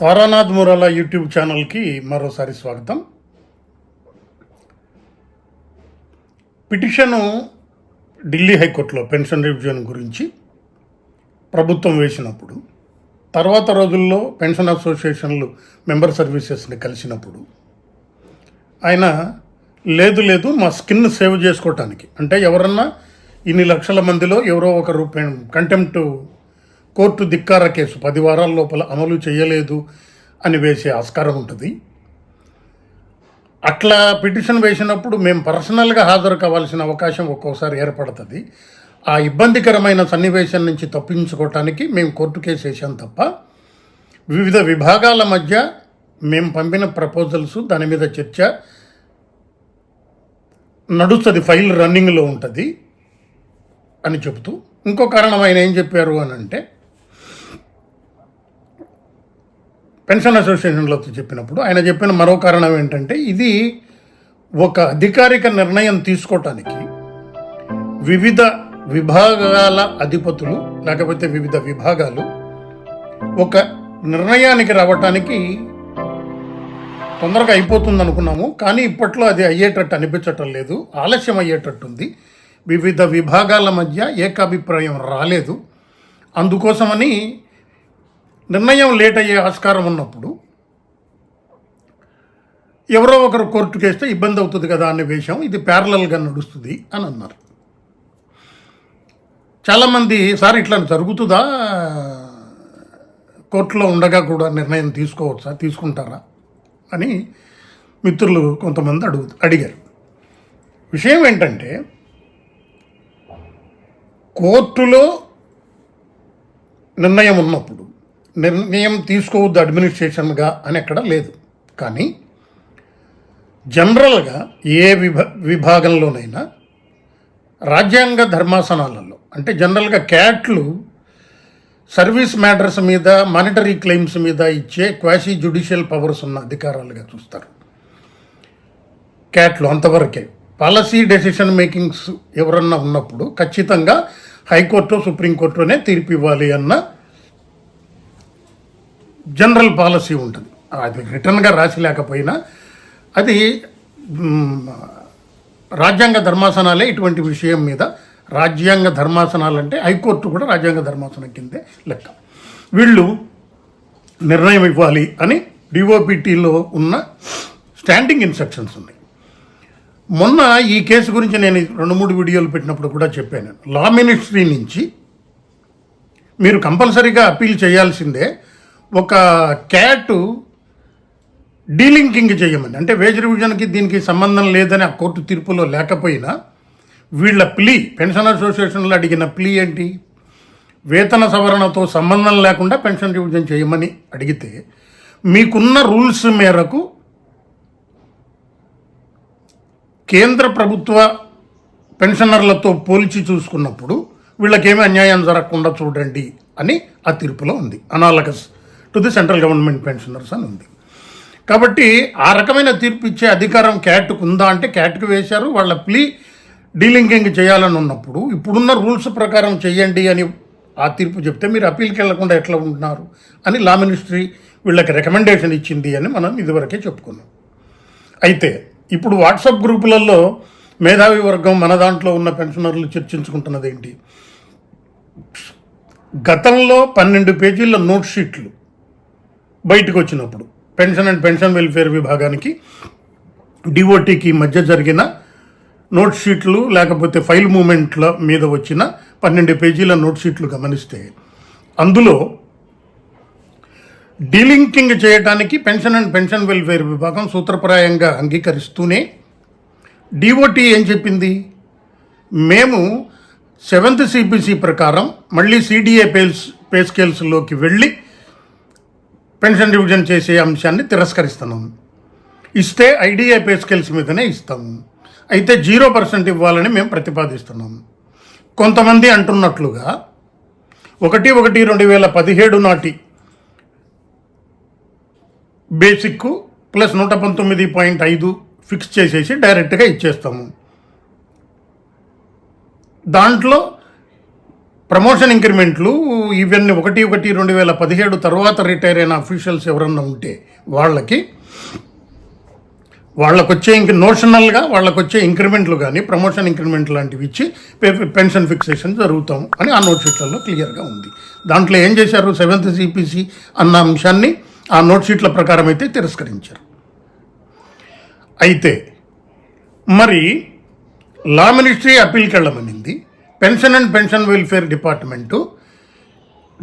Taranath మురాలా YouTube ఛానల్కి మరోసారి స్వాగతం. పిటిషను ఢిల్లీ హైకోర్టులో పెన్షన్ రివిజన్ గురించి ప్రభుత్వం వేసినప్పుడు తర్వాత రోజుల్లో పెన్షన్ అసోసియేషన్లు మెంబర్ సర్వీసెస్ని కలిసినప్పుడు ఆయన లేదు లేదు మా స్కిన్ సేవ్ చేసుకోవటానికి అంటే ఎవరన్నా ఇన్ని లక్షల మందిలో ఎవరో ఒకరు కంటెంప్ట్ కోర్టు ధిక్కార కేసు. పది వారాల లోపల అమలు చేయలేదు అని వేసే ఆస్కారం ఉంటుంది. అట్లా పిటిషన్ వేసినప్పుడు మేము పర్సనల్గా హాజరు కావాల్సిన అవకాశం ఒక్కోసారి ఏర్పడుతుంది. ఆ ఇబ్బందికరమైన సన్నివేశం నుంచి తప్పించుకోవటానికి మేము కోర్టు కేసు వేసాం తప్ప వివిధ విభాగాల మధ్య మేము పంపిన ప్రపోజల్స్ దాని మీద చర్చ నడుస్తుంది ఫైల్ రన్నింగ్లో ఉంటుంది అని చెబుతూ. ఇంకో కారణం ఆయన ఏం చెప్పారు అని అంటే పెన్షన్ అసోసియేషన్లతో చెప్పినప్పుడు ఆయన చెప్పిన మరో కారణం ఏంటంటే ఇది ఒక అధికారిక నిర్ణయం తీసుకోవటానికి వివిధ విభాగాల అధిపతులు లేకపోతే వివిధ విభాగాలు ఒక నిర్ణయానికి రావటానికి తొందరగా అయిపోతుంది అనుకున్నాము కానీ ఇప్పట్లో అది అయ్యేటట్టు అనిపించటం లేదు. ఆలస్యం అయ్యేటట్టుంది. వివిధ విభాగాల మధ్య ఏకాభిప్రాయం రాలేదు. అందుకోసమని నిర్ణయం లేట్ అయ్యే ఆస్కారం ఉన్నప్పుడు ఎవరో ఒకరు కోర్టుకు వేస్తే ఇబ్బంది అవుతుంది కదా అనే విషయం ఇది ప్యారలల్గా నడుస్తుంది అని అన్నారు. చాలామంది సార్ ఇట్లా జరుగుతుందా? కోర్టులో ఉండగా కూడా నిర్ణయం తీసుకోవచ్చా? తీసుకుంటారా? అని మిత్రులు కొంతమంది అడుగు అడిగారు. విషయం ఏంటంటే కోర్టులో నిర్ణయం ఉన్నప్పుడు నిర్ణయం తీసుకోవద్దు అడ్మినిస్ట్రేషన్గా అని ఎక్కడ లేదు. కానీ జనరల్గా ఏ విభ విభాగంలోనైనా రాజ్యాంగ ధర్మాసనాలలో అంటే జనరల్గా క్యాట్లు సర్వీస్ మ్యాటర్స్ మీద మానిటరీ క్లెయిమ్స్ మీద ఇచ్చే క్వాషీ జ్యుడిషియల్ పవర్స్ ఉన్న అధికారాలుగా చూస్తారు. క్యాట్లు అంతవరకే. పాలసీ డెసిషన్ మేకింగ్స్ ఎవరన్నా ఉన్నప్పుడు ఖచ్చితంగా హైకోర్టు సుప్రీంకోర్టునే తీర్పు ఇవ్వాలి అన్న జనరల్ పాలసీ ఉంటుంది. అది రిటర్న్గా రాసి లేకపోయినా అది రాజ్యాంగ ధర్మాసనాలే ఇటువంటి విషయం మీద రాజ్యాంగ ధర్మాసనాలు అంటే హైకోర్టు కూడా రాజ్యాంగ ధర్మాసనం కిందే లెక్క. వీళ్ళు నిర్ణయం ఇవ్వాలి అని డిఓపిటీలో ఉన్న స్టాండింగ్ ఇన్స్ట్రక్షన్స్ ఉన్నాయి. మొన్న ఈ కేసు గురించి నేను రెండు మూడు వీడియోలు పెట్టినప్పుడు కూడా చెప్పాను. లా మినిస్ట్రీ నుంచి మీరు కంపల్సరీగా అప్పీల్ చేయాల్సిందే ఒక క్యాట్ డీలింకింగ్ చేయమని అంటే వేజ్ రివిజన్కి దీనికి సంబంధం లేదని ఆ కోర్టు తీర్పులో లేకపోయినా వీళ్ళ ప్లీ పెన్షన్ అసోసియేషన్లో అడిగిన ప్లీ ఏంటి? వేతన సవరణతో సంబంధం లేకుండా పెన్షన్ రివిజన్ చేయమని అడిగితే మీకున్న రూల్స్ మేరకు కేంద్ర ప్రభుత్వ పెన్షనర్లతో పోల్చి చూసుకున్నప్పుడు వీళ్ళకేమీ అన్యాయం జరగకుండా చూడండి అని ఆ తీర్పులో ఉంది. Analogous to the central government pensioners అని ఉంది. కాబట్టి ఆ రకమైన తీర్పు ఇచ్చే అధికారం క్యాట్కు ఉందా అంటే క్యాట్కు వేశారు. వాళ్ళ ప్లీ డీలింకింగ్ చేయాలని ఉన్నప్పుడు ఇప్పుడున్న రూల్స్ ప్రకారం చేయండి అని ఆ తీర్పు చెప్తే మీరు అప్పీల్కి వెళ్ళకుండా ఎట్లా ఉంటున్నారు అని లా మినిస్ట్రీ వీళ్ళకి రికమెండేషన్ ఇచ్చింది అని మనం ఇదివరకే చెప్పుకున్నాం. అయితే ఇప్పుడు వాట్సాప్ గ్రూపులలో మేధావి వర్గం మన దాంట్లో ఉన్న పెన్షనర్లు చర్చించుకుంటున్నది ఏంటి గతంలో పన్నెండు పేజీల నోట్ షీట్లు బయటకు వచ్చినప్పుడు పెన్షన్ అండ్ పెన్షన్ వెల్ఫేర్ విభాగానికి డిఓటీకి మధ్య జరిగిన నోట్ షీట్లు లేకపోతే ఫైల్ మూమెంట్ల మీద వచ్చిన పన్నెండు పేజీల నోట్ షీట్లు గమనిస్తే అందులో డీలింకింగ్ చేయడానికి పెన్షన్ అండ్ పెన్షన్ వెల్ఫేర్ విభాగం సూత్రప్రాయంగా అంగీకరిస్తూనే డిఓటి ఏం చెప్పింది? మేము సెవెంత్ సిపిసి ప్రకారం మళ్ళీ సిడిఏ పేల్స్ పే స్కేల్స్లోకి వెళ్ళి పెన్షన్ డివిజన్ చేసే అంశాన్ని తిరస్కరిస్తున్నాం. ఇస్తే ఐడిఏ పే స్కేల్స్ మీదనే ఇస్తాము అయితే జీరో పర్సెంట్ ఇవ్వాలని మేము ప్రతిపాదిస్తున్నాం. కొంతమంది అంటున్నట్లుగా ఒకటి ఒకటి రెండు వేల పదిహేడు నాటి బేసిక్ ప్లస్ నూట పంతొమ్మిది పాయింట్ ఐదు ఫిక్స్ చేసేసి డైరెక్ట్గా ఇచ్చేస్తాము. దాంట్లో ప్రమోషన్ ఇంక్రిమెంట్లు ఇవన్నీ ఒకటి ఒకటి రెండు వేల పదిహేడు తర్వాత రిటైర్ అయిన అఫీషియల్స్ ఎవరన్నా ఉంటే వాళ్ళకి వాళ్ళకు వచ్చే ఇంక నోషనల్గా వాళ్ళకు వచ్చే ఇంక్రిమెంట్లు కానీ ప్రమోషన్ ఇంక్రిమెంట్ లాంటివి ఇచ్చి పె- పెన్షన్ ఫిక్సేషన్ జరుగుతాం అని ఆ నోట్ షీట్లలో క్లియర్గా ఉంది. దాంట్లో ఏం చేశారు? సెవెంత్ సిపిసి అన్న అంశాన్ని ఆ నోట్ షీట్ల ప్రకారం అయితే తిరస్కరించారు. అయితే మరి లా మినిస్ట్రీ అప్పీల్కి వెళ్ళమనింది. Pension and pension welfare department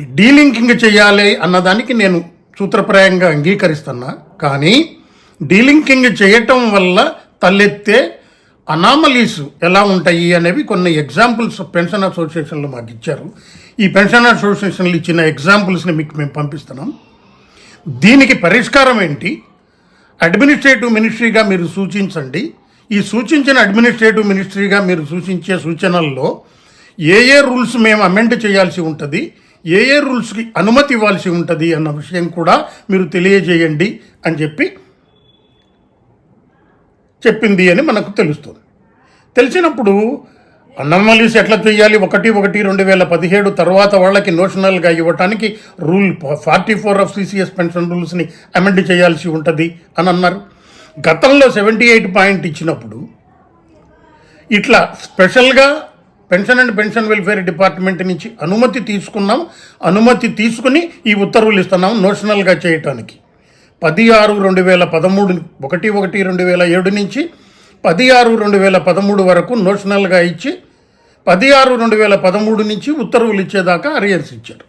delinking చేయాలి అన్నదానికి నేను సూత్రప్రాయంగా అంగీకరిస్తున్నా. కానీ డీలింకింగ్ చేయటం వల్ల తలెత్తే అనామలీస్ ఎలా ఉంటాయి అనేవి కొన్ని ఎగ్జాంపుల్స్ పెన్షన్ అసోసియేషన్లు మాకు ఇచ్చారు. ఈ పెన్షన్ అసోసియేషన్లు ఇచ్చిన ఎగ్జాంపుల్స్ని మీకు మేము పంపిస్తున్నాం. దీనికి పరిష్కారం ఏంటి? అడ్మినిస్ట్రేటివ్ మినిస్ట్రీగా మీరు సూచించండి. ఈ సూచించిన అడ్మినిస్ట్రేటివ్ మినిస్ట్రీగా మీరు సూచించే సూచనల్లో ఏ ఏ రూల్స్ మేము అమెండ్ చేయాల్సి ఉంటుంది ఏ ఏ రూల్స్కి అనుమతి ఇవ్వాల్సి ఉంటుంది అన్న విషయం కూడా మీరు తెలియజేయండి అని చెప్పి చెప్పింది అని మనకు తెలుస్తుంది. తెలిసినప్పుడు అన్నమలీస్ ఎట్లా చేయాలి? ఒకటి ఒకటి రెండు వేల పదిహేడు తర్వాత వాళ్ళకి నోషనల్గా ఇవ్వటానికి rule forty four of CCS pension రూల్స్ని అమెండ్ చేయాల్సి ఉంటుంది అని అన్నారు. గతంలో సెవెంటీ ఎయిట్ పాయింట్ ఇచ్చినప్పుడు ఇట్లా స్పెషల్గా pension and pension welfare department నుంచి అనుమతి తీసుకున్నాం. అనుమతి తీసుకుని ఈ ఉత్తర్వులు ఇస్తున్నాం నోషనల్గా చేయటానికి. పది ఆరు రెండు వేల పదమూడు ఒకటి ఒకటి రెండు వేల ఏడు నుంచి పది ఆరు రెండు వేల పదమూడు వరకు నోషనల్గా ఇచ్చి పది ఆరు రెండు వేల పదమూడు నుంచి ఉత్తర్వులు ఇచ్చేదాకా అరియర్స్ ఇచ్చారు.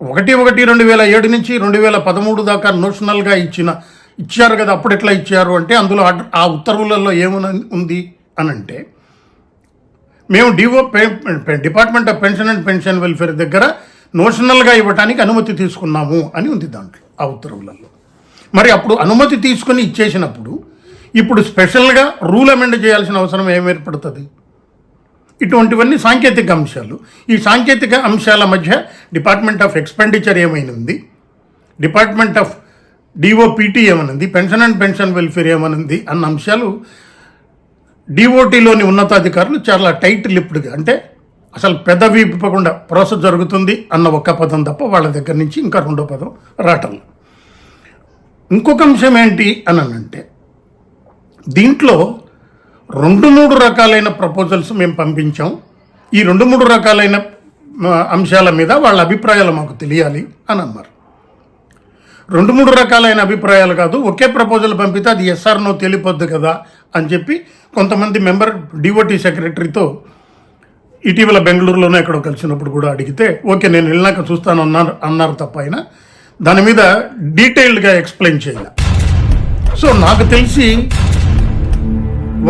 ఒకటి ఒకటి రెండు వేల ఏడు నుంచి రెండు వేల పదమూడు దాకా నోషనల్గా ఇచ్చిన ఇచ్చారు కదా అప్పుడు ఎట్లా ఇచ్చారు అంటే అందులో ఆ ఉత్తర్వులలో ఏమని ఉంది అని అంటే మేము DO department of pension and pension welfare దగ్గర నోషనల్గా ఇవ్వడానికి అనుమతి తీసుకున్నాము అని ఉంది దాంట్లో ఆ ఉత్తర్వులలో. మరి అప్పుడు అనుమతి తీసుకుని ఇచ్చేసినప్పుడు ఇప్పుడు స్పెషల్గా రూల్ అమెండ్ చేయాల్సిన అవసరం ఏం ఏర్పడుతుంది? ఇటువంటివన్నీ సాంకేతిక అంశాలు. ఈ సాంకేతిక అంశాల మధ్య డిపార్ట్మెంట్ ఆఫ్ ఎక్స్పెండిచర్ ఏమైనది? డిపార్ట్మెంట్ ఆఫ్ డిఓపిటీ ఏమనుంది? పెన్షన్ అండ్ పెన్షన్ వెల్ఫేర్ ఏమనుంది? అన్న అంశాలు డిఓటీలోని ఉన్నతాధికారులు చాలా టైట్ లిప్డ్గా అంటే అసలు పెదవి విప్పకుండా ప్రాసెస్ జరుగుతుంది అన్న ఒక్క పదం తప్ప వాళ్ళ దగ్గర నుంచి ఇంకా రెండో పదం రావటం ఇంకొక అంశం ఏంటి అని అంటే దీంట్లో రెండు మూడు రకాలైన ప్రపోజల్స్ మేము పంపించాం. ఈ రెండు మూడు రకాలైన అంశాల మీద వాళ్ళ అభిప్రాయాలు మాకు తెలియాలి అని అన్నారు. రెండు మూడు రకాలైన అభిప్రాయాలు కాదు ఒకే ప్రపోజల్ పంపితే అది ఎస్ఆర్నో నో కదా అని చెప్పి కొంతమంది మెంబర్ డిఓటీ సెక్రటరీతో ఇటీవల బెంగళూరులోనే ఎక్కడో కలిసినప్పుడు కూడా అడిగితే ఓకే నేను వెళ్ళినాక చూస్తాను అన్నారు అన్నారు తప్ప ఆయన. దాని మీద డీటెయిల్డ్గా ఎక్స్ప్లెయిన్ చేయాలి. సో నాకు తెలిసి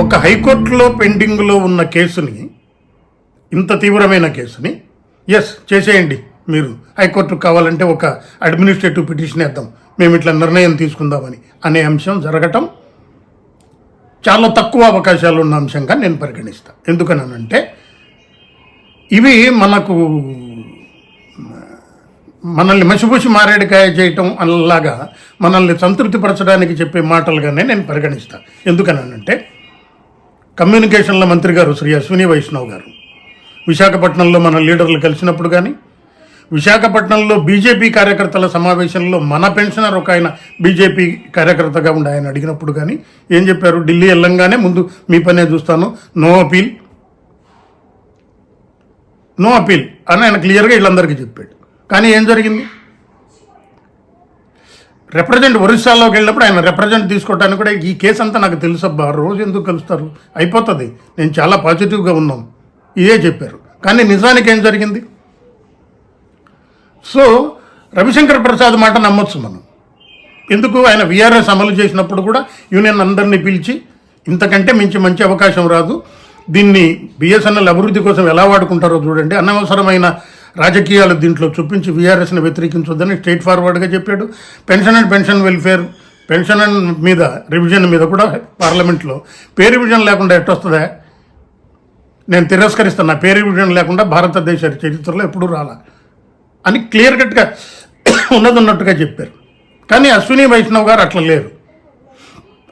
ఒక హైకోర్టులో పెండింగ్లో ఉన్న కేసుని ఇంత తీవ్రమైన కేసుని ఎస్ చేసేయండి మీరు. హైకోర్టుకు కావాలంటే ఒక అడ్మినిస్ట్రేటివ్ పిటిషన్ వేద్దాం. మేము ఇట్లా నిర్ణయం తీసుకుందామని అనే అంశం జరగటం చాలా తక్కువ అవకాశాలు ఉన్న అంశంగా నేను పరిగణిస్తాను ఎందుకనంటే ఇవి మనకు మనల్ని మసిపూసి మారేడుకాయ చేయటం అలాగా మనల్ని సంతృప్తిపరచడానికి చెప్పే మాటలుగానే నేను పరిగణిస్తాను ఎందుకనంటే కమ్యూనికేషన్ల మంత్రి గారు శ్రీ అశ్విని వైష్ణవ్ గారు విశాఖపట్నంలో మన లీడర్లు కలిసినప్పుడు కానీ విశాఖపట్నంలో బీజేపీ కార్యకర్తల సమావేశంలో మన పెన్షనర్ ఒక ఆయన బీజేపీ కార్యకర్తగా ఉండి ఆయన అడిగినప్పుడు కానీ ఏం చెప్పారు? ఢిల్లీ వెళ్ళంగానే ముందు మీ పనే చూస్తాను. No appeal. నో అపీల్ అని ఆయన క్లియర్గా వీళ్ళందరికీ చెప్పాడు. కానీ ఏం జరిగింది? రిప్రజెంట్ ఒరిస్సాలోకి వెళ్ళినప్పుడు ఆయన రిప్రజెంట్ తీసుకోవడానికి కూడా ఈ కేసు అంతా నాకు తెలుసబ్బా రోజు ఎందుకు కలుస్తారు? అయిపోతుంది. నేను చాలా పాజిటివ్గా ఉన్నాం. ఇదే చెప్పారు. కానీ నిజానికి ఏం జరిగింది? సో రవిశంకర్ ప్రసాద్ మాట నమ్మొచ్చు మనం. ఎందుకు? ఆయన విఆర్ఎస్ అమలు చేసినప్పుడు కూడా యూనియన్ అందరినీ పిలిచి ఇంతకంటే మించి మంచి అవకాశం రాదు. దీన్ని బిఎస్ఎన్ఎల్ అభివృద్ధి కోసం ఎలా వాడుకుంటారో చూడండి. అనవసరమైన రాజకీయాలు దీంట్లో చూపించి వీఆర్ఎస్ని వ్యతిరేకించొద్దని స్ట్రైట్ ఫార్వర్డ్గా చెప్పాడు. Pension and pension welfare pension and మీద రివిజన్ మీద కూడా పార్లమెంట్లో పే రివిజన్ లేకుండా ఎట్టొస్తుందా? నేను తిరస్కరిస్తున్నా. పే రివిజన్ లేకుండా భారతదేశ చరిత్రలో ఎప్పుడూ రాలా. అని క్లియర్ కట్గా ఉన్నది ఉన్నట్టుగా చెప్పారు. కానీ అశ్విని వైష్ణవ్ గారు అట్లా లేరు.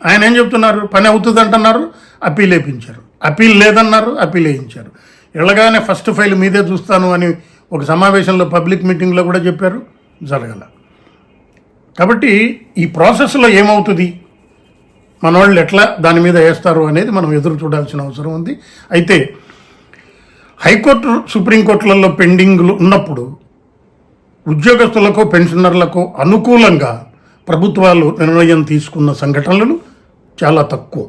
ఆయన ఏం చెప్తున్నారు? పని అవుతుంది అంటున్నారు అప్పీల్ వేయించారు అప్పీల్ లేదన్నారు అప్పీల్ వేయించారు. వెళ్ళగానే ఫస్ట్ ఫైల్ మీదే చూస్తాను అని ఒక సమావేశంలో పబ్లిక్ మీటింగ్లో కూడా చెప్పారు. జరగల. కాబట్టి ఈ ప్రాసెస్లో ఏమవుతుంది? మన వాళ్ళు ఎట్లా దాని మీద వేస్తారు అనేది మనం ఎదురు చూడాల్సిన అవసరం ఉంది. అయితే హైకోర్టు సుప్రీంకోర్టులలో పెండింగ్లు ఉన్నప్పుడు ఉద్యోగస్తులకు పెన్షనర్లకు అనుకూలంగా ప్రభుత్వాలు నిర్ణయం తీసుకున్న సంఘటనలు చాలా తక్కువ.